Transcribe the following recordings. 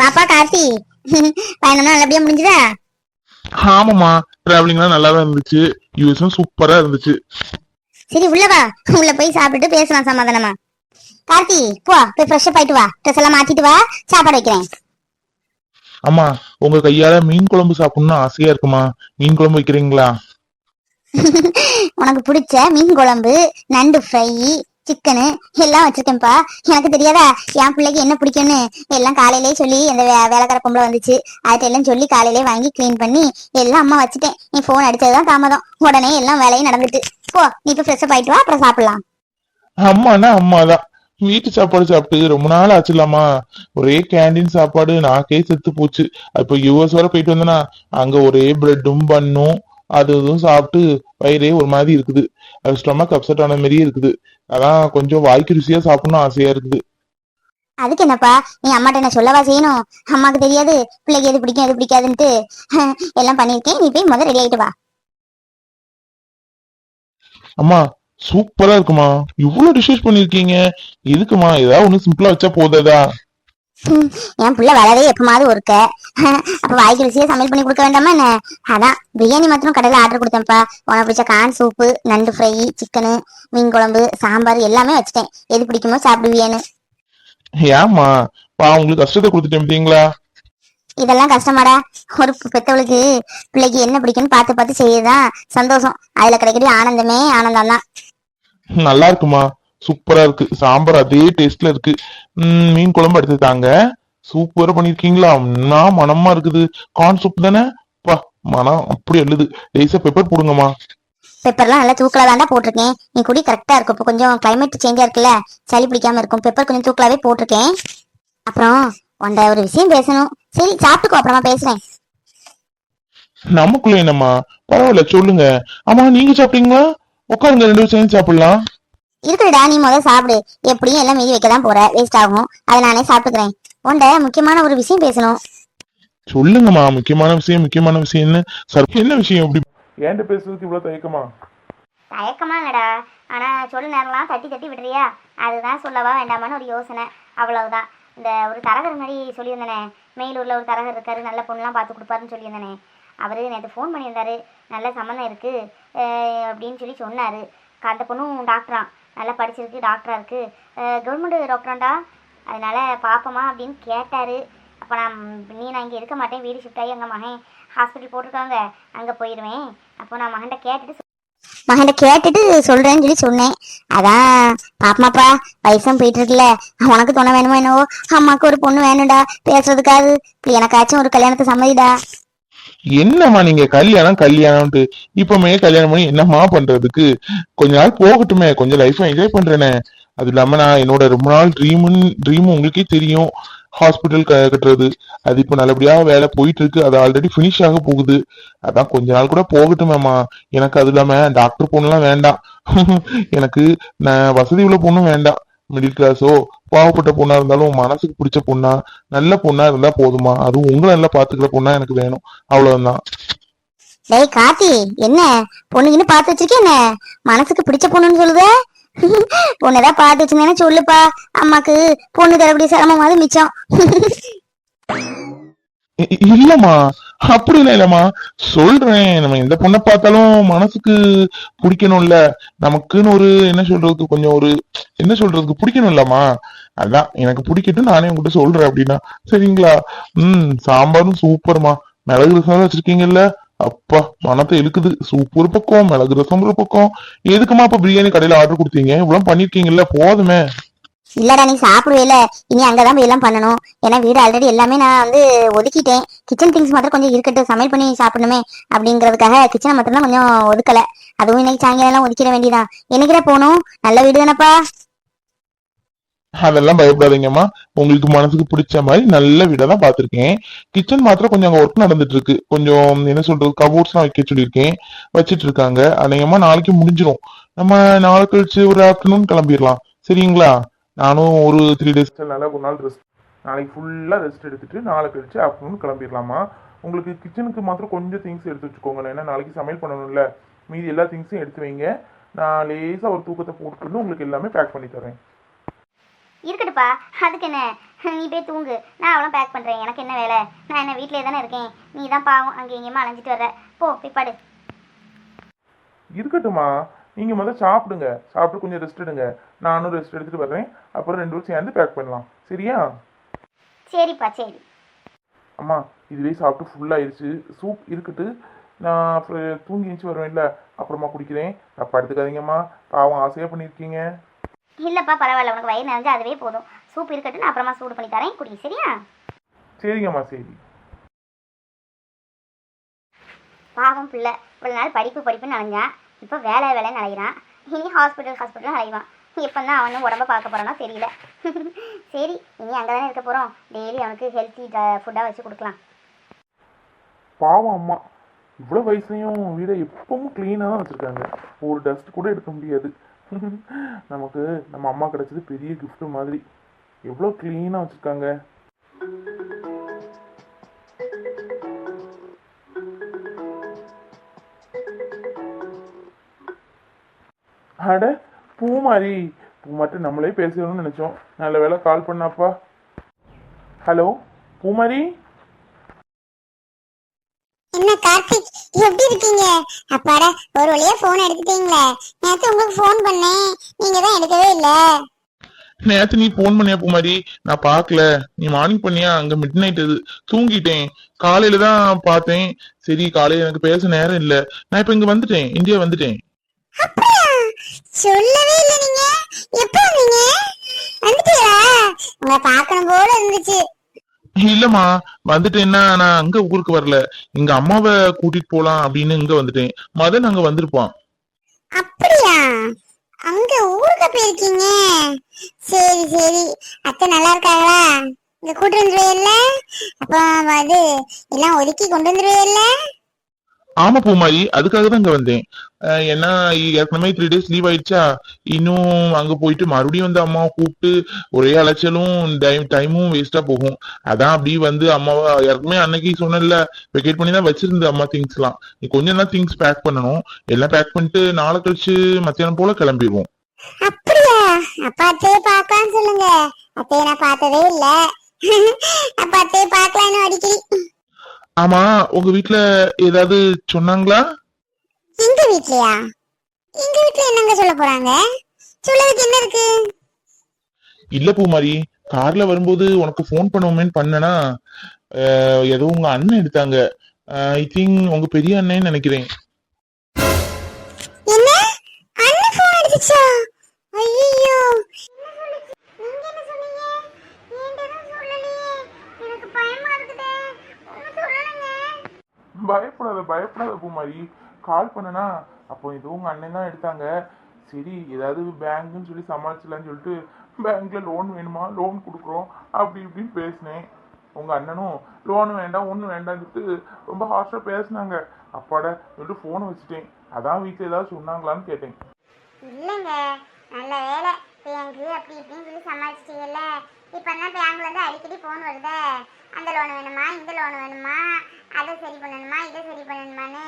வாப்பா கார்த்தி. பயணம்லாம் நல்லபடியா முடிஞ்சுதா? ஆமாமா டிராவலிங்லாம் நல்லா தான் இருந்துச்சு. யூஎஸும் சூப்பரா இருந்துச்சு. சரி உள்ள வா. உள்ள போய் சாப்பிட்டுட்டு பேசலாம் சமாதானமா. கார்த்தி போ. போய் ஃப்ரெஷ் அப் ஆயிட்டு வா. ட்ரெஸ் எல்லாம் மாத்திட்டு வா. சாப்பாடு வைக்கிறேன். அம்மா உங்க கையால மீன் குழம்பு சாப்பிடணும்னு ஆசையா இருக்குமா? மீன் குழம்பு வைக்கிறீங்களா? உனக்கு பிடிச்ச மீன் குழம்பு நண்டு ஃப்ரை சிக்கனு எல்லாம் வச்சிருக்கேன்ப்பா. எனக்கு தெரியாதா? என் பிள்ளைக்கு என்ன பிடிக்கும்னு? எல்லாம் காலையிலேயே சொல்லி அந்த வே- வேலைக்கார பொம்பளை வந்துச்சு. அதுட்ட எல்லாம் சொல்லி காலையிலேயே வாங்கி க்ளீன் பண்ணி எல்லாம் அம்மா வச்சுட்டேன். நீ ஃபோன் அடிச்சதுதான் தாமதம். உடனே எல்லாம் வேலையும் நடந்துட்டு. போ நீ இப்போ ஃப்ரெஷ் ஆயிட்டு வா அப்புறம் சாப்பிடலாம். அம்மானா அம்மாதான். வீட்டு சாப்பாடு சாப்பிட்டு ரொம்ப நாள் ஆச்சுலாமா ஒரே கேண்டீன் சாப்பாடு நாக்கே செத்து போச்சு. அப்போ யூஎஸ் வர போயிட்டு வந்தேனா அங்க ஒரே பிரெட்டும் பண்ணும் அது இதுவும் சாப்பிட்டு வயிறே ஒரு மாதிரி இருக்குது. ஸ்டொமக் அப்செட் ஆன மாதிரியே இருக்குது. அதான் கொஞ்சம் வாய்க்கு ருசியா சாப்பிடணும் ஆசையா இருக்குது. அதுக்கு என்னப்பா? நீ அம்மாட்ட என்ன சொல்லவா செய்யணும்? அம்மாக்கு தெரியாது. பிள்ளைக்கு எது பிடிக்கும் எது பிடிக்காதுன்ட்டு. எல்லாம் பண்ணிருக்கேன் நீ போய் முதல்ல ரெடி ஆயிட்டு வா. அம்மா சூப்பரா இருக்குமா? இவ்வளவு டிஷஸ் பண்ணிருக்கீங்க எதுக்குமா? ஏதாவது ஒண்ணு சிம்பிளா வச்சா போதாதா என் புள்ள வளரவே எப்பமாவது ஒருக்க. அப்ப வாய்க்கு ருசியா சமையல் பண்ணி கொடுக்க வேண்டாமா என்ன? அதான் பிரியாணி மாத்திரம் கடையில ஆர்டர் கொடுத்தேன்ப்பா. உனக்கு பிடிச்ச கான் சூப்பு நண்டு ஃப்ரை சிக்கனு மீன் குழம்பு சாம்பார் எல்லாமே வச்சுட்டேன். எது பிடிக்குமோ சாப்பிடுவியேன்னு. ஏம்மா பா உங்களுக்கு கஷ்டத்தை கொடுத்துட்டேன் இதெல்லாம் கஷ்டமாடா. ஒரு பெத்தவளுக்கு பிள்ளைக்கு என்ன பிடிக்கும்னு பார்த்து பார்த்து செய்யதான் சந்தோஷம். அதுல கிடைக்கிற ஆனந்தமே ஆனந்தம் தான் நல்லா இருக்குமா? சூப்பரா இருக்கு. சாம்பார் அதே டேஸ்ட்ல இருக்கு. ம், மீன் குழம்பு எடுத்து தாங்க. சூப்பரா பண்ணிருக்கீங்களா? நான் மனமா இருக்குது. கார்ன் சூப் தானே? பா மனம் அப்படி எழுது லேசா பெப்பர் போடுங்கம்மா. பெப்பர்லாம் நல்லா தூக்கலா தாண்டா போட்டிருக்கேன். நீ குடி கரெக்டா இருக்கும் இப்போ கொஞ்சம் கிளைமேட் சேஞ்சா இருக்குல்ல? சளி பிடிக்காம இருக்கும். பெப்பர் கொஞ்சம் தூக்கலாவே போட்டிருக்கேன். அப்புறம் உன்ட ஒரு விஷயம் பேசணும். சரி சாப்பிட்டுக்கோ. அப்புறமா பேசுறேன். நமக்குள்ள என்னம்மா? பரவாயில்ல சொல்லுங்க. ஆமா நீங்க சாப்பிட்டீங்களா? உட்காருங்க ரெண்டு பேரும் சேர்ந்து சாப்பிடலாம். இருக்குடா நீ முதல்ல சாப்பிடு. எப்படியும் எல்லாம் மீதி வைக்க தான் போற. வேஸ்ட் ஆகும். அதை நானே சாப்பிட்டுக்கிறேன். உன்ட முக்கியமான ஒரு விஷயம் பேசணும். சொல்லுங்கம்மா முக்கியமான விஷயம் முக்கியமான விஷயம்னு. சார் என்ன விஷயம் இப்படி? ஏன்ட்ட பேசுறதுக்கு இவ்வளவு தயக்கமா? தயக்கமா இல்லடா. ஆனா சொல்ல நேரம்லாம் தட்டி தட்டி விடுறியா? அதுதான் சொல்லவா வேண்டாமான்னு ஒரு யோசனை. அவ்வளவுதான். இந்த ஒரு தரகர் மாதிரி சொல்லியிருந்தனே. மேலூர்ல ஒரு தரகர் இருக்காரு. நல்ல பொண்ணுலாம் பார்த்து கொடுப்பாருன்னு சொல்லியிருந்தனே. அவரு நேற்று ஃபோன் பண்ணியிருந்தாரு. நல்ல சம்மந்தம் இருக்கு. அஹ் அப்படின்னு சொல்லி சொன்னாரு. அந்த பொண்ணும் டாக்டராம் நல்லா படிச்சிருக்கு டாக்டரா இருக்கு. கவர்மெண்ட் டாக்டராண்டா அதனால பார்ப்போமா அப்படின்னு கேட்டாரு. அப்போ நான் நீ நான் இங்கே இருக்க மாட்டேன். வீடு ஷிஃப்ட் ஆகி எங்கள் மகன் ஹாஸ்பிட்டல் போட்டிருக்காங்க. அங்கே போயிடுவேன் அப்போ நான் மகன்கிட்ட கேட்டுட்டு மகன்கிட்ட கேட்டுட்டு சொல்றேன்னு சொல்லி சொன்னேன். அதான் பாப்பமாப்பா வயசும் போயிட்டு இருக்குல்ல உனக்கு துணை வேணுமோ என்னவோ? அம்மாக்கு ஒரு பொண்ணு வேணும்டா. பேசுறதுக்காது எனக்காச்சும் ஒரு கல்யாணத்தை சம்மதிடா. என்னம்மா நீங்க கல்யாணம் கல்யாணம்ட்டு இப்பமே கல்யாணம் பண்ணி என்னம்மா பண்றதுக்கு? கொஞ்ச நாள் போகட்டுமே கொஞ்சம் லைஃப் என்ஜாய் பண்றேனே. அது இல்லாம நான் என்னோட ரொம்ப நாள் ட்ரீமுன்னு ட்ரீம் உங்களுக்கே தெரியும். ஹாஸ்பிட்டல் கட்டுறது. அது இப்போ நல்லபடியா வேலை போயிட்டு இருக்கு அது ஆல்ரெடி ஃபினிஷ் ஆக போகுது. அதான் கொஞ்ச நாள் கூட போகட்டுமேம்மா. எனக்கு அது இல்லாம டாக்டர் பொண்ணுலாம் வேண்டாம். எனக்கு நான் வசதி உள்ள பொண்ணும் வேண்டாம். மிடில் கிளாஸோ பாவப்பட்ட பொண்ணா இருந்தாலும் மனசுக்கு பிடிச்ச பொண்ணா நல்ல பொண்ணா இருந்தா போதுமா? அதுவும் உங்களை நல்லா பாத்துக்கிற பொண்ணா எனக்கு வேணும். அவ்வளவுதான். டேய் கார்த்தி என்ன? பொண்ணுக்குன்னு பார்த்து வச்சிருக்கேன் என்ன? மனசுக்கு பிடிச்ச பொண்ணுன்னு சொல்லுத? பொண்ணுதான் பார்த்து வச்சிருந்தேன்னு சொல்லுப்பா. அம்மாக்கு பொண்ணு தரக்கூடிய சிரமமாவது மிச்சம். இல்லம்மா. அப்படிலாம் இல்லம்மா. சொல்றேன். நம்ம எந்த பொண்ணை பார்த்தாலும் மனசுக்கு பிடிக்கணும்ல. நமக்குன்னு ஒரு என்ன சொல்றதுக்கு கொஞ்சம் ஒரு என்ன சொல்றதுக்கு பிடிக்கணும் இல்லம்மா. அதான் எனக்கு பிடிக்கட்டும் நானே உங்ககிட்ட சொல்றேன் அப்படின்னா. சரிங்களா? உம் சாம்பாரும் சூப்பர்மா. மிளகு ரசம் வச்சிருக்கீங்கல்ல? அப்பா மனத்தை இழுக்குது. சூப்பு ஒரு பக்கம் மிளகு ரசம் ஒரு பக்கம். எதுக்குமா இப்ப பிரியாணி கடையில ஆர்டர் கொடுத்தீங்க? இவ்வளவு பண்ணிருக்கீங்கல்ல போதுமே. இல்லடா நீ சாப்பிடுவேல. இனி அங்கதான் போய் எல்லாம் பண்ணணும். ஏன்னா வீடு ஆல்ரெடி எல்லாமே நான் வந்து ஒதுக்கிட்டேன். கிச்சன் திங்ஸ் மாத்திரம் கொஞ்சம் இருக்கட்டும். சமையல் பண்ணி சாப்பிடணுமே அப்படிங்கிறதுக்காக கிச்சனை மட்டும் தான் கொஞ்சம் ஒதுக்கல. அதுவும் இன்னைக்கு சாயங்காலம் ஒதுக்கிட வேண்டியதான் என்னைக்கிட போகணும்? நல்ல வீடு தானப்பா. அதெல்லாம் பயப்படாதீங்கம்மா. உங்களுக்கு மனசுக்கு பிடிச்ச மாதிரி நல்ல வீடா தான் பாத்திருக்கேன் கிச்சன் மாத்திரம் கொஞ்சம் அங்க ஒர்க் நடந்துட்டு இருக்கு கொஞ்சம் என்ன சொல்றது கபோர்ட்ஸ்லாம் வைக்க சொல்லியிருக்கேன். வச்சிட்டு இருக்காங்க அநேகமா நாளைக்கு முடிஞ்சிடும் நம்ம நாளை கழிச்சு ஒரு ஆஃப்டர்நூன் கிளம்பிடலாம். சரிங்களா? நானும் ஒரு த்ரீ டேஸ் நல்லா ஒரு நாள் ரெஸ்ட் நாளைக்கு ஃபுல்லா ரெஸ்ட் எடுத்துட்டு நாளை கழிச்சு ஆஃப்டர்நூன் கிளம்பிடலாமா? உங்களுக்கு கிச்சனுக்கு மாத்திரம் கொஞ்சம் திங்ஸ் எடுத்து வச்சுக்கோங்க ஏன்னா நாளைக்கு சமையல் பண்ணணும்ல. மீதி எல்லா திங்ஸையும் எடுத்து வைங்க. நான் லேசா ஒரு தூக்கத்தை போட்டுட்டு உங்களுக்கு எல்லாமே பேக் பண்ணி தரேன். இருக்கட்டுப்பா அதுக்கு என்ன? நீ போய் தூங்கு. நான் அவளும் பேக் பண்ணுறேன் எனக்கு என்ன வேலை? நான் என்ன வீட்டிலே தானே இருக்கேன். நீ தான் பாவம். அங்கே எங்கேயுமா அலைஞ்சிட்டு வர்ற. போ போய் படு. இருக்கட்டும்மா. நீங்க முதல்ல சாப்பிடுங்க. சாப்பிட்டு கொஞ்சம் ரெஸ்ட் எடுங்க. நானும் ரெஸ்ட் எடுத்துட்டு வர்றேன். அப்புறம் ரெண்டு பேரும் சேர்ந்து பேக் பண்ணலாம். சரியா? சரிப்பா சரி. அம்மா இதுவே சாப்பிட்டு ஃபுல் ஆயிடுச்சு சூப் இருக்கட்டு நான் அப்புறம் தூங்கி எழுந்துச்சு வருவேன்ல. அப்புறமா குடிக்கிறேன். தப்பா எடுத்துக்காதீங்கம்மா. பாவம் ஆசையாக பண்ணியிருக்கீங்க. இல்லைப்பா பரவாயில்ல. உனக்கு வயிறு நிறைஞ்சா அதுவே போதும். சூப் இருக்கட்டும் நான் அப்புறமா சூடு பண்ணி தரேன். குடி சரியா? சரிங்கம்மா சரி. பாவம் பிள்ளை. இவ்வளோ நாள் படிப்பு படிப்புன்னு அலைஞ்சான் இப்போ வேலை வேலைன்னு அலைகிறான். இனி ஹாஸ்பிட்டல் ஹாஸ்பிட்டல் அலைவான். எப்போ தான் அவனும் உடம்ப பார்க்க போகிறானா தெரியல. சரி இனி அங்கே தானே இருக்க போகிறோம் டெய்லி அவனுக்கு ஹெல்த்தி ஃபுட்டாக வச்சு கொடுக்கலாம். பாவம் அம்மா. இவ்வளோ வயசுலையும் வீடை எப்பவும் க்ளீனாக தான் வச்சுருக்காங்க. ஒரு டஸ்ட் கூட எடுக்க முடியாது. நமக்கு நம்ம அம்மா கிடச்சது பெரிய கிஃப்ட்டு மாதிரி. எவ்வளோ க்ளீனாக வச்சுருக்காங்க. அட பூமாரி. பூமாட்டி நம்மளே பேசணும்னு நினச்சோம். நல்ல வேளை கால் பண்ணாப்பா. ஹலோ பூமாரி? என்ன கார்த்திக் எப்படி இருக்கீங்க? அப்பாடா ஒரு வழியா போன் எடுத்துட்டீங்களே. நேத்து உங்களுக்கு ஃபோன் பண்ணேன். நீங்க தான் எடுக்கவே இல்ல. நேத்து நீ போன் பண்ணியா பூமாரி? நான் பார்க்கல. நீ மார்னிங் பண்ணியா? அங்க மிட் நைட் இது. தூங்கிட்டேன். காலையில தான் பார்த்தேன். சரி காலையில எனக்கு பேச நேரம் இல்ல. நான் இப்ப இங்க வந்துட்டேன். இந்தியா வந்துட்டேன். அப்படியா? சொல்லவே இல்ல நீங்க. எப்ப வந்தீங்க? வந்துட்டீங்களா? உங்களை பார்க்கணும் போல இருந்துச்சு. இல்லம்மா வந்துட்டேன்னா நான் அங்க ஊருக்கு வரல. எங்க அம்மாவை கூட்டிட்டு போலாம் அப்படின்னு இங்க வந்துட்டேன். மதன் அங்க வந்திருப்பான். அப்படியா? அங்க ஊருக்கு போயிருக்கீங்க? சரி சரி. அத்தை நல்லா இருக்காங்களா? இங்க கூட்டு வந்துருவேல்ல அப்ப அது எல்லாம் ஒதுக்கி கொண்டு வந்துருவேல்ல ஆமா பூமாரி அதுக்காக தான் இங்க வந்தேன். ஏன்னா ஏற்கனவே த்ரீ டேஸ் லீவ் ஆயிடுச்சா? இன்னும் அங்க போயிட்டு மறுபடியும் வந்து அம்மாவை கூப்பிட்டு ஒரே அலைச்சலும் டைம் டைமும் வேஸ்டா போகும். அதான் அப்படி வந்து அம்மாவை ஏற்கனவே அன்னைக்கு சொன்னல வெக்கேட் பண்ணி தான் வச்சிருந்த அம்மா திங்ஸ் எல்லாம். நீ கொஞ்சம் தான் திங்ஸ் பேக் பண்ணணும். எல்லாம் பேக் பண்ணிட்டு நாளை கழிச்சு மத்தியானம் போல கிளம்பிடுவோம். அப்படியா? அப்ப பாக்கலாம்னு சொல்லுங்க. அப்பயே நான் பார்த்ததே இல்ல. அப்ப பாக்கலாம்னு அடிக்கடி. ஆமா உங்க வீட்ல ஏதாவது சொன்னாங்களா? எங்க வீட்லயா? எங்க வீட்ல என்னங்க சொல்ல போறாங்க? சொல்லதுக்கு என்ன இருக்கு? இல்ல பூமாரி கார்ல வரும்போது உனக்கு ஃபோன் பண்ணுவோமேன்னு பண்ணனா ஏதோ உங்க அண்ணன் எடுத்தாங்க. ஐ திங்க் உங்க பெரிய அண்ணன் நினைக்கிறேன். என்ன? அண்ணன் போன் அடிச்சுச்சா? ஐயோ நீங்க என்ன சொன்னீங்க என்கிட்ட சொல்லலையே எனக்கு பயமா இருக்குதே ஒன்றும் சொல்லலைங்க பயப்படாத பயப்படாத பூமாரி. கால் பண்ணனா அப்போ இது உங்க அண்ணன் தான் எடுத்தாங்க. சரி ஏதாவது பேங்க்னு சொல்லி சமாளிச்சிடலான்னு சொல்லிட்டு பேங்க்ல லோன் வேணுமா? லோன் கொடுக்குறோம். அப்படி இப்படின்னு பேசினேன். உங்க அண்ணனும் லோன் வேண்டாம் ஒன்றும் வேண்டாம்னு சொல்லிட்டு ரொம்ப ஹார்ஷா பேசினாங்க. அப்பாட சொல்லிட்டு ஃபோனை வச்சுட்டேன். அதான் வீட்டில் ஏதாவது சொன்னாங்களான்னு கேட்டேன். இல்லைங்க நல்ல வேலை அப்படி இப்படின்னு சொல்லி சமாளிச்சிட்டீங்கல்ல. இப்போல்லாம் பேங்க்லேருந்து அடிக்கடி ஃபோன் வருது. அந்த லோன் வேணுமா இந்த லோன் வேணுமா அதை சரி பண்ணணுமா இதை சரி பண்ணணுமான்னு.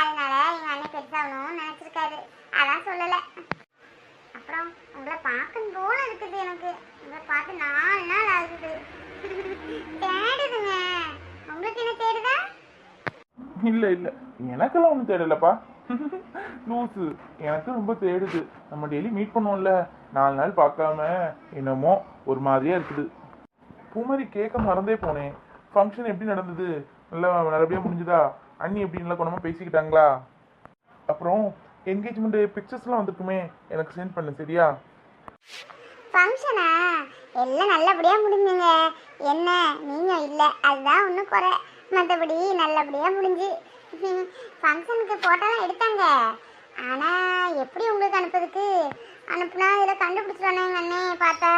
அதனால எங்கள் அண்ணன் பெருசாகணும்னு நினச்சிருக்காரு. அதான் சொல்லலை. அப்புறம் உங்களை பார்க்கணும் போல இருக்குது எனக்கு. உங்களை பார்த்து நாலு நாள் ஆகுது. தேடுதுங்க. உங்களுக்கு என்ன தேடுதா? இல்லை இல்லை. எனக்கெல்லாம் ஒன்றும் தேடலப்பா. லூஸு எனக்கு ரொம்ப தேடுது. நம்ம டெய்லி மீட் பண்ணுவோம்ல. நாலு நாள் பார்க்காம என்னமோ ஒரு மாதிரியா இருக்குது. பூமாரி கேட்க மறந்தே போனேன். ஃபங்க்ஷன் எப்படி நடந்தது? நல்லா நல்லபடியாக முடிஞ்சுதா? அண்ணி எப்படி நல்லா குணமா பேசிக்கிட்டாங்களா? அப்புறம் என்கேஜ்மெண்ட் பிக்சர்ஸ்லாம் வந்துருக்குமே. எனக்கு சென்ட் பண்ணு சரியா? ஃபங்க்ஷனா எல்லாம் நல்லபடியாக முடிஞ்சுங்க. என்ன? நீங்கள் இல்லை. அதுதான் ஒன்றும் குறை. மற்றபடி நல்லபடியாக முடிஞ்சு. ஃபங்க்ஷனுக்கு ஃபோட்டோலாம் எடுத்தாங்க. ஆனால் எப்படி உங்களுக்கு அனுப்புறதுக்கு? அனுப்புனா இதில் கண்டுபிடிச்சிட்டானே எங்கள் அண்ணே பார்த்தா.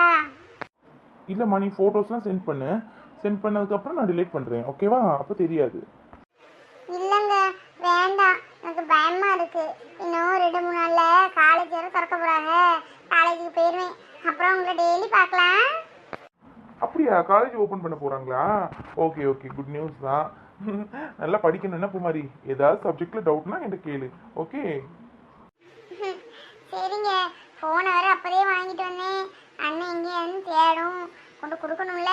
இல்லம்மா நீ ஃபோட்டோஸ்லாம் சென்ட் பண்ணு. சென்ட் பண்ணதுக்கப்புறம் நான் டிலீட் பண்ணுறேன் ஓகேவா அப்போ தெரியாது. இல்லைங்க வேண்டாம். எனக்கு பயமாக இருக்குது இன்னும் ரெண்டு மூணு நாளில் காலேஜ் வரை திறக்க போகிறாங்க காலேஜுக்கு போயிடுவேன் அப்புறம் உங்களை டெய்லி பார்க்கலாம். அப்படியா? காலேஜ் ஓபன் பண்ண போறாங்களா? ஓகே ஓகே குட் நியூஸ் தான். நல்லா படிக்கணும் என்ன பூமாரி ஏதாவது சப்ஜெக்ட்ல டவுட்னா என்கிட்ட கேளு ஓகே சரிங்க ஃபோனை வேற அப்போதே வாங்கிட்டு வந்தேன் அண்ணன் எங்கேயான்னு தேடும் கொண்டு கொடுக்கணும்ல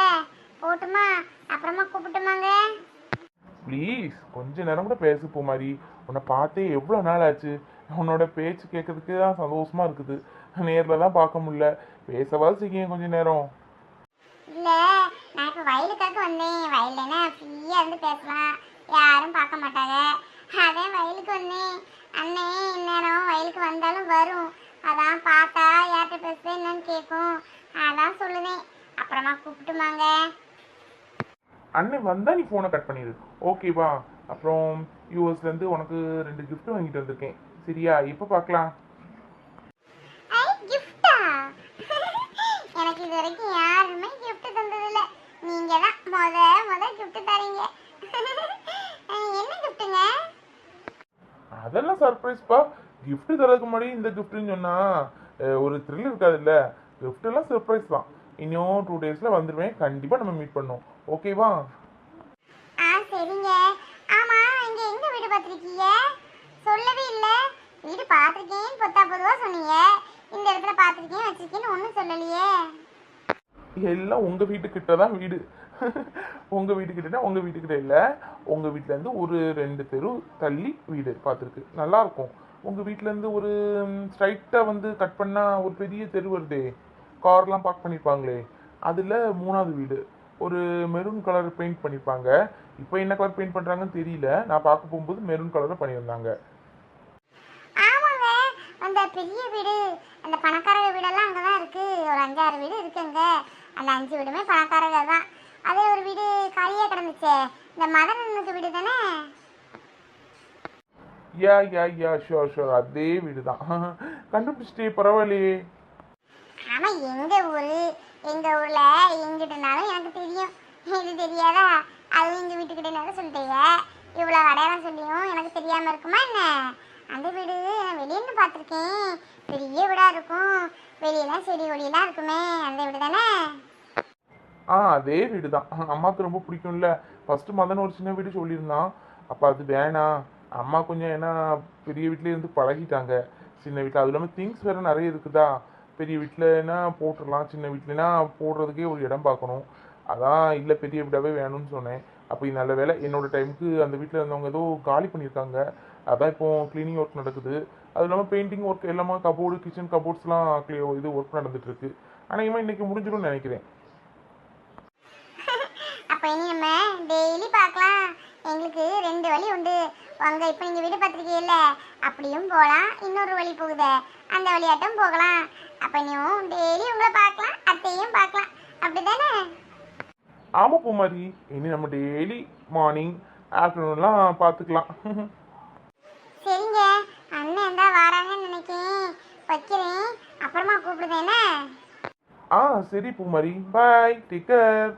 போட்டுமா அப்புறமா கூப்பிட்டுமாங்க. ப்ளீஸ் கொஞ்ச நேரம் கூட பேசு பூமாரி. உன்னை பார்த்தே எவ்வளோ நாள் ஆச்சு உன்னோட பேச்சு கேட்கறதுக்கு தான் சந்தோஷமா இருக்குது. நேரில் தான் பார்க்க முடியல. பேசவாது செய்ய கொஞ்ச நேரம். இல்ல நான் இப்ப வயலுக்காக வந்தேன். வயல்லனா ஃப்ரீயா இருந்து பேசலாம். யாரும் பார்க்க மாட்டாங்க. அதான் வயலுக்கு வந்தேன். அண்ணே இந்நேரம் வயலுக்கு வந்தாலும் வரும். அதான் பார்த்தா யார்கிட்ட பேசுறது என்னன்னு கேட்கும். அதான் சொல்லுதேன். அப்புறமா கூப்பிட்டுமாங்க. அண்ணன் வந்தா நீ ஃபோனை கட் பண்ணிடு ஓகேவா அப்புறம் யூஎஸ்லேருந்து உனக்கு ரெண்டு gift வாங்கிட்டு வந்திருக்கேன். சரியா? இப்போ பார்க்கலாம் கிஃப்டா எனக்கு இது வரைக்கும் யாருமே gift தந்ததில்ல. நீங்க தான் முத முத gift தரீங்க. என்ன கிஃப்ட்டுங்க அதெல்லாம் சர்ப்ரைஸ்ப்பா gift தரதுக்கு முன்னாடி இந்த கிஃப்ட்னு சொன்னா ஒரு த்ரில் இருக்காதுல்ல. Gift எல்லாம் சர்ப்ரைஸ் தான். இன்னும் டூ டேஸில் வந்துடுவேன் கண்டிப்பாக நம்ம மீட் பண்ணோம். ஓகேவா? ஆ சரிங்க. ஆமா இங்க எங்க வீடு பார்த்திருக்கீங்க? சொல்லவே இல்ல. வீடு பார்த்திருக்கேன் பொத்தா பொதுவா சொன்னீங்க. இந்த இடத்துல பார்த்திருக்கேன் வச்சிருக்கேன்னு ஒன்றும் சொல்லலையே. எல்லாம் உங்கள் வீட்டுக்கிட்ட தான் வீடு. உங்கள் வீட்டுக்கிட்டனா உங்கள் வீட்டுக்கிட்ட இல்லை. உங்கள் வீட்டிலேருந்து ஒரு ரெண்டு தெரு தள்ளி வீடு பார்த்துருக்கு. நல்லாயிருக்கும் உங்கள் வீட்டிலேருந்து ஒரு ஸ்ட்ரைட்டாக வந்து கட் பண்ணால் ஒரு பெரிய தெரு வருதே. கார்லாம் பார்க் பண்ணியிருப்பாங்களே அதில் மூணாவது வீடு. ஒரு மெரூன் கலர் பெயிண்ட் பண்ணியிருப்பாங்க இப்போ என்ன கலர் பெயிண்ட் பண்ணுறாங்கன்னு தெரியல. நான் பார்க்க போகும்போது மெரூன் கலரில் பண்ணியிருந்தாங்க. ஆமாங்க. அந்த பெரிய வீடு அந்த பணக்காரங்க வீடெல்லாம் அங்கே தான் இருக்கு. ஒரு அஞ்சாறு வீடு இருக்குங்க. அந்த அஞ்சு வீடுமே பணக்காரங்க தான். அதே ஒரு வீடு காலியாக கிடந்துச்சே. இந்த மதனனுக்கு வீடு தானே? யா யா யா ஷோர் ஷோர் அதே வீடு தான் கண்டுபிடிச்சிட்டே பரவாயில்லையே. ஆமா எங்க ஊரு? எங்கள் ஊரில் எங்கிட்டனாலும் எனக்கு தெரியும். இது தெரியாதா? அதுவும் எங்கள் வீட்டுக்கிட்டனாலும் சொல்லிட்டீங்க. இவ்வளோ அடையாளம் சொல்லியும் எனக்கு தெரியாமல் இருக்குமா என்ன? அந்த வீடு நான் வெளியிருந்து பார்த்துருக்கேன். பெரிய வீடாக இருக்கும். வெளியெல்லாம் செடி கொடியெல்லாம் இருக்குமே. அந்த வீடு தானே? ஆ அதே வீடு தான் அம்மாவுக்கு ரொம்ப பிடிக்கும்ல. ஃபஸ்ட்டு மதன் ஒரு சின்ன வீடு சொல்லியிருந்தான். அப்போ அது வேணாம். அம்மா கொஞ்சம் ஏன்னா பெரிய வீட்டிலே இருந்து பழகிட்டாங்க. சின்ன வீட்டில் அது இல்லாமல் திங்ஸ் வேறு நிறைய இருக்குதா? பெரிய வீட்டிலனா போட்டுடலாம் சின்ன வீட்லனா போடுறதுக்கே ஒரு இடம் பார்க்கணும். அதான் இல்லை பெரிய வீடாகவே வேணும்னு சொன்னேன். அப்போ நல்ல வேலை என்னோட டைமுக்கு அந்த வீட்டில் இருந்தவங்க ஏதோ காலி பண்ணியிருக்காங்க. அதான் இப்போ க்ளீனிங் ஒர்க் நடக்குது. அது இல்லாமல் பெயிண்டிங் ஒர்க் எல்லாமே கபோர்டு கிச்சன் கபோர்ட்ஸ்லாம் இது ஒர்க் நடந்துட்டுருக்கு. ஆனால் அநேகமாக இன்னைக்கு முடிஞ்சிடும்னு நினைக்கிறேன். அப்போ இனி நம்ம டெய்லி பார்க்கலாம். எங்களுக்கு ரெண்டு வழி உண்டு. வாங்க இப்போ நீங்கள் வீடு பார்த்துருக்கீங்கல்ல அப்படியும் போகலாம் இன்னொரு வழி போகுது. அந்த வழியாட்டும் போகலாம். அப்போ நீயும் டெய்லி உங்களை பார்க்கலாம் அத்தையும் பார்க்கலாம். அப்படிதானே? ஆமா பூமாரி இனி நம்ம டெய்லி மார்னிங் ஆஃப்டர்நூன்லாம் பார்த்துக்கலாம். சரிங்க. அண்ணன் இருந்தா வாராங்கன்னு நினைக்கிறேன் வைக்கிறேன். அப்புறமா கூப்பிடுதேனே ஆ சரி பூமாரி. Bye take care